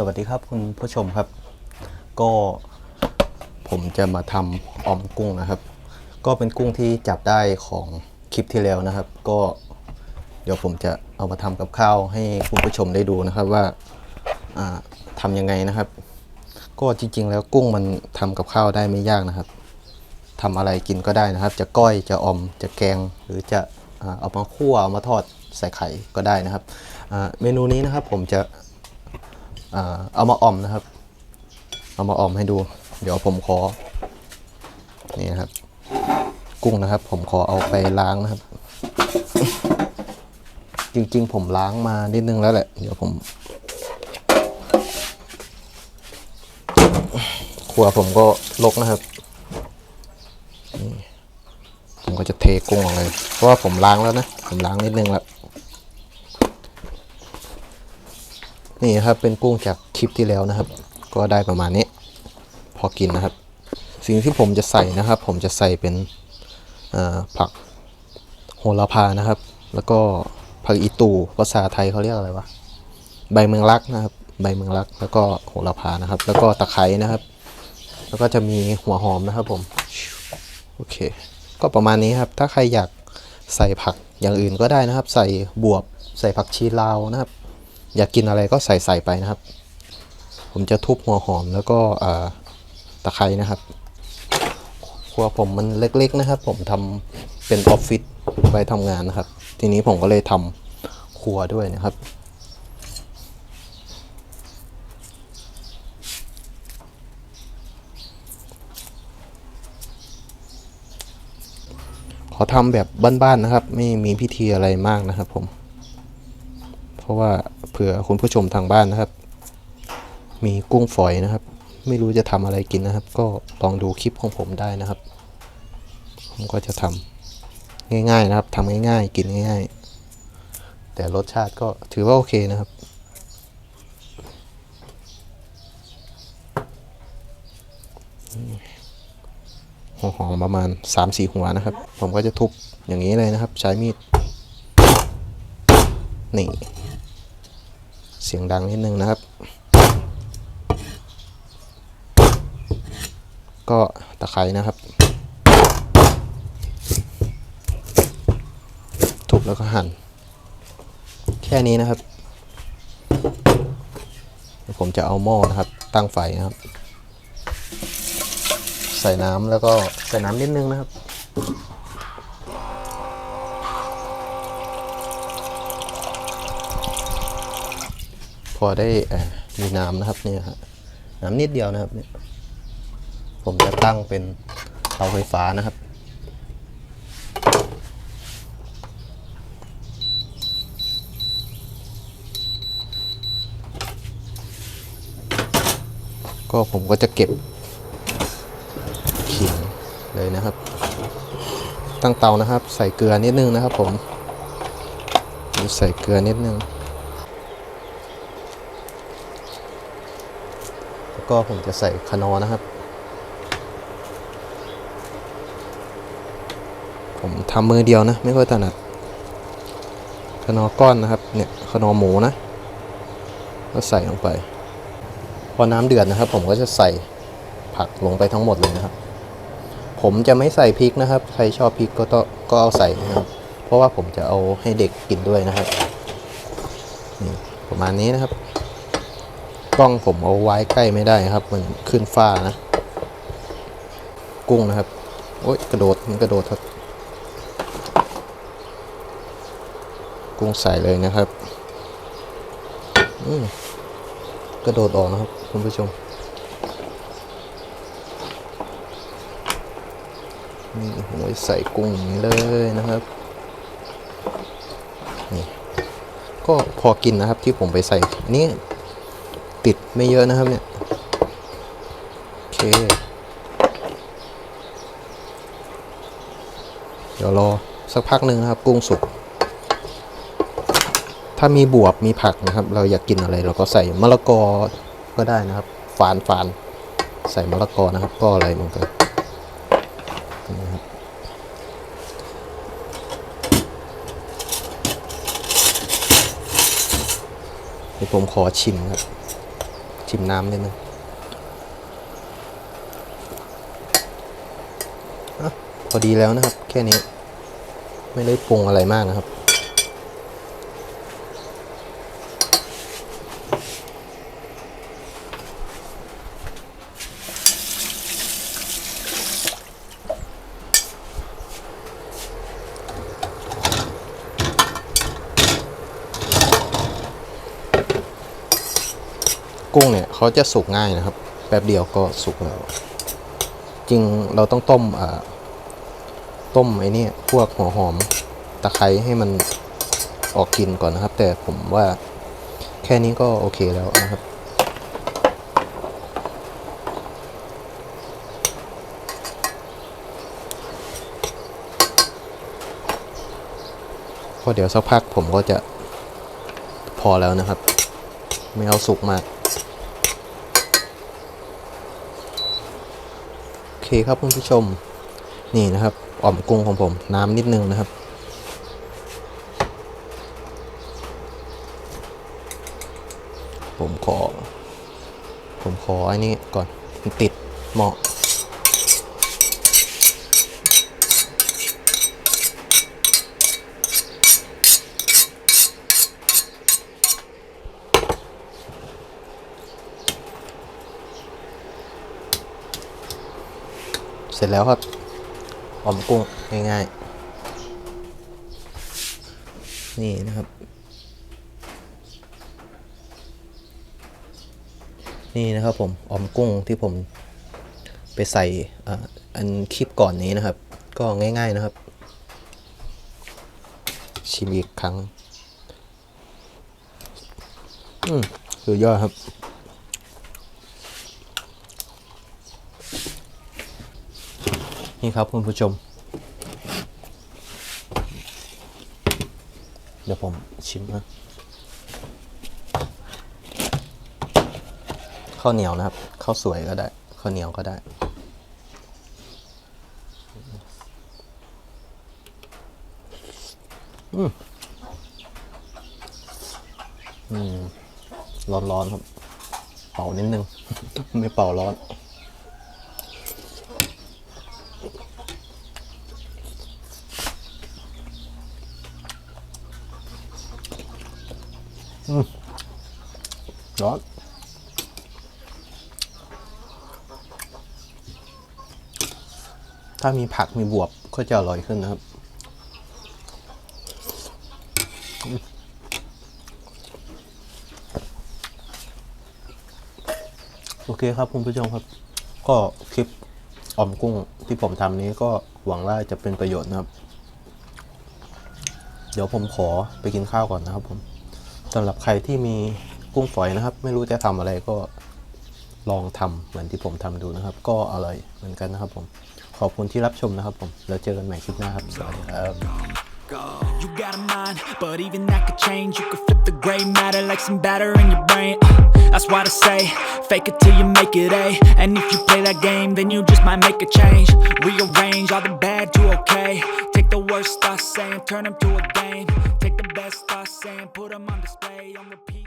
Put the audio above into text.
สวัสดีครับคุณผู้ชมครับ ก็ผมจะมาทำออมกุ้งนะครับ ก็เป็นกุ้งที่จับได้ของคลิปที่แล้วนะครับ ก็เดี๋ยวผมจะเอามาทำกับข้าวให้คุณผู้ชมได้ดูนะครับว่าทำยังไงนะครับ ก็จริง ๆ แล้วกุ้งมันทำกับข้าวได้ไม่ยากนะครับทำอะไรกินก็ได้นะครับ จะก้อยจะอมจะแกงหรือจะเอามาคั่วเอามาทอดใส่ไข่ก็ได้นะครับเมนูนี้นะครับผมจะ เอามาอ่อมนะครับ เอามาอ่อมให้ดู เดี๋ยวผมขอ นี่นะครับ กุ้งนะครับ ผมขอเอาไปล้างนะครับ จริงๆ ผมล้างมานิดนึงแล้วแหละ เดี๋ยวผมครัวผมก็ลกนะครับผมก็จะเทกุ้งออกเลย เพราะว่าผมล้างแล้วนะ ผมล้างนิดนึงแล้ว นี่ครับเป็นกุ้งจากคลิปที่แล้วนะครับ ก็ได้ประมาณนี้ พอกินนะครับ สิ่งที่ผมจะใส่นะครับ ผมจะใส่เป็นผักโหระพานะครับ แล้วก็ผักอีตูภาษาไทยเขาเรียกอะไรวะใบเมืองลักนะครับ ใบเมืองลัก แล้วก็โหระพานะครับ แล้วก็ตะไคร้นะครับ แล้วก็จะมีหัวหอมนะครับผมโอเค ก็ประมาณนี้ครับ ถ้าใครอยากใส่ผักอย่างอื่นก็ได้นะครับ ใส่บวบใส่ผักชีลาวนะครับ อยากกินอะไรก็ใส่ใส่ไปนะครับ ผมจะทุบหัวหอมแล้วก็ตะไคร้นะครับ ครัวผมมันเล็กๆนะครับ ผมทำเป็นออฟฟิศไว้ทำงานนะครับ ทีนี้ผมก็เลยทำครัวด้วยนะครับขอทำแบบบ้านๆนะครับ ไม่มีพิธีอะไรมากนะครับผม เพราะว่า ผื่อคุณผู้ชมทางบ้านนะครับ มีกุ้งฝอยนะครับ ไม่รู้จะทำอะไรกินนะครับ ก็ลองดูคลิปของผมได้นะครับ ผมก็จะทำง่ายๆนะครับทำง่ายๆ กินง่าย ๆ แต่รสชาติก็ถือว่าโอเคนะครับหัวหอมประมาณ 3-4 หัวนะครับ ผมก็จะทุบอย่างนี้เลยนะครับ ใช้มีดนี่ เสียงดังนิดนึงนะครับ ก็ตะไคร้นะครับ ทุบแล้วก็หั่น แค่นี้นะครับ ผมจะเอาหม้อนะครับ ตั้งไฟนะครับ ใส่น้ำแล้วก็ใส่น้ำนิดนึงนะครับ พอได้มีน้ำนะครับเนี่ยฮะน้ำนิดเดียวนะครับเนี่ยผมจะตั้งเป็นเตาไฟฟ้านะครับ ก็ผมก็จะเก็บขิงเลยนะครับ ตั้งเตานะครับ ใส่เกลือนิดนึงนะครับผม ใส่เกลือนิดนึง แล้ว ก็ผมจะใส่คานอนะครับ ผมทำมือเดียวนะ ไม่ค่อยถนัดคานอก้อนนะครับ เนี่ยคานอหมูนะ ก็ใส่ลงไป พอน้ำเดือดนะครับ ผมก็จะใส่ผักลงไปทั้งหมดเลยนะครับ ผมจะไม่ใส่พริกนะครับ ใครชอบพริกก็ต้องก็เอาใส่นะครับ เพราะว่าผมจะเอาให้เด็กกินด้วยนะครับ นี่ประมาณนี้นะครับ กล้องผมเอาไว้ใกล้ไม่ได้ครับ มันขึ้นฟ้านะ กุ้งนะครับ โอ๊ยกระโดดมันกระโดดครับ กุ้งใส่เลยนะครับอืกระโดดออกนะครับคุณผู้ชมนี่ผมไว้ใส่กุ้งนี้เลยนะครับนี่ก็พอกินนะครับที่ผมไปใส่อันนี่ ติดไม่เยอะนะครับเนี่ย โอเค เดี๋ยวรอสักพักหนึ่งนะครับ กุ้งสุก ถ้ามีบวบมีผักนะครับ เราอยากกินอะไรเราก็ใส่มะละกอก็ได้นะครับ ฝานฝานใส่มะละกอนะครับ ก็อะไรเหมือนกันนะครับเดี๋ยวผมขอชิมครับ ชิมน้ำนิดนึงอพอดีแล้วนะครับ แค่นี้ ไม่ได้ปรุงอะไรมากนะครับ กุ้งเนี่ยเขาจะสุกง่ายนะครับแป๊บเดียวก็สุกแล้วจริงเราต้องต้มอ่าต้มไอ้นี่พวกหัวหอมตะไคร้ให้มันออกกลิ่นก่อนนะครับ แต่ผมว่าแค่นี้ก็โอเคแล้วนะครับ พอเดี๋ยวสักพักผมก็จะพอแล้วนะครับ ไม่เอาสุกมาก โอ เคครับคุณผู้ชม นี่นะครับอ่อมกุ้งของผมน้ำนิดนึงนะครับ ผมขอ ผมขออันนี้ก่อนมันติดเหมาะ เสร็จแล้วครับอ่อมกุ้งง่ายๆ นี่นะครับ นี่นะครับผมออมกุ้งที่ผมไปใส่อันคลิปก่อนนี้นะครับ ก็ง่ายๆนะครับ ชิมอีกครั้ง อืมสุดยอดครับ นี่ครับคุณผู้ชม เดี๋ยวผมชิมนะข้าวเหนียวนะครับข้าวสวยก็ได้ข้าวเหนียวก็ได้อืมอืมร้อนๆครับ เป่านิดนึง ไม่เป่าร้อน ร้อนถ้ามีผักมีบวบก็จะอร่อยขึ้นนะครับ โอเคครับคุณผู้ชมครับ ก็คลิปอ่อมกุ้งที่ผมทำนี้ก็หวังว่าจะเป็นประโยชน์นะครับ เดี๋ยวผมขอไปกินข้าวก่อนนะครับผม สำหรับใครที่มีกุ้งฝอยนะครับ ไม่รู้จะทำอะไรก็ลองทำเหมือนที่ผมทำดูนะครับ ก็อร่อยเหมือนกันนะครับผม ขอบคุณที่รับชมนะครับผม แล้วเจอกันใหม่คลิปหน้าครับ สวัสดีครับ You got a mind, but even that could change. You could flip the gray matter like some batter in your brain. Uh, that's why I say, fake it till you make it A. And if you play that game, then you just might make a change. Rearrange all the bad to okay. Take the worst thoughts saying, turn them to a game. Best thoughts saying, put them on display on repeat.